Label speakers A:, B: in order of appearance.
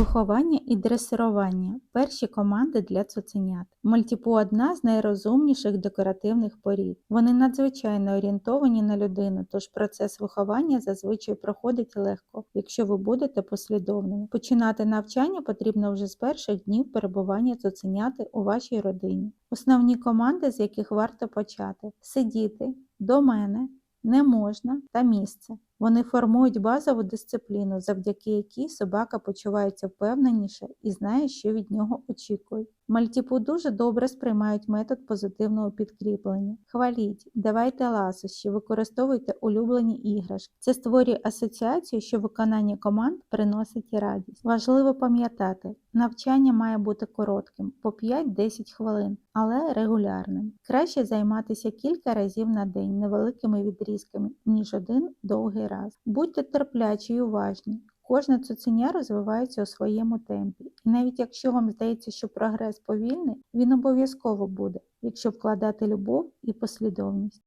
A: Виховання і дресирування перші команди для цуценят. Мальтіпу одна з найрозумніших декоративних порід. Вони надзвичайно орієнтовані на людину, тож процес виховання зазвичай проходить легко, якщо ви будете послідовними. Починати навчання потрібно вже з перших днів перебування цуценяти у вашій родині. Основні команди, з яких варто почати: сидіти, до мене, не можна та місце. Вони формують базову дисципліну, завдяки якій собака почувається впевненіше і знає, що від нього очікують. Мальтіпу дуже добре сприймають метод позитивного підкріплення. Хваліть, давайте ласощі, використовуйте улюблені іграшки. Це створює асоціацію, що виконання команд приносить радість. Важливо пам'ятати, навчання має бути коротким, по 5-10 хвилин, але регулярним. Краще займатися кілька разів на день невеликими відрізками, ніж один довгий раз. Будьте терплячі і уважні. Кожне цуценя розвивається у своєму темпі, і навіть якщо вам здається, що прогрес повільний, він обов'язково буде, якщо вкладати любов і послідовність.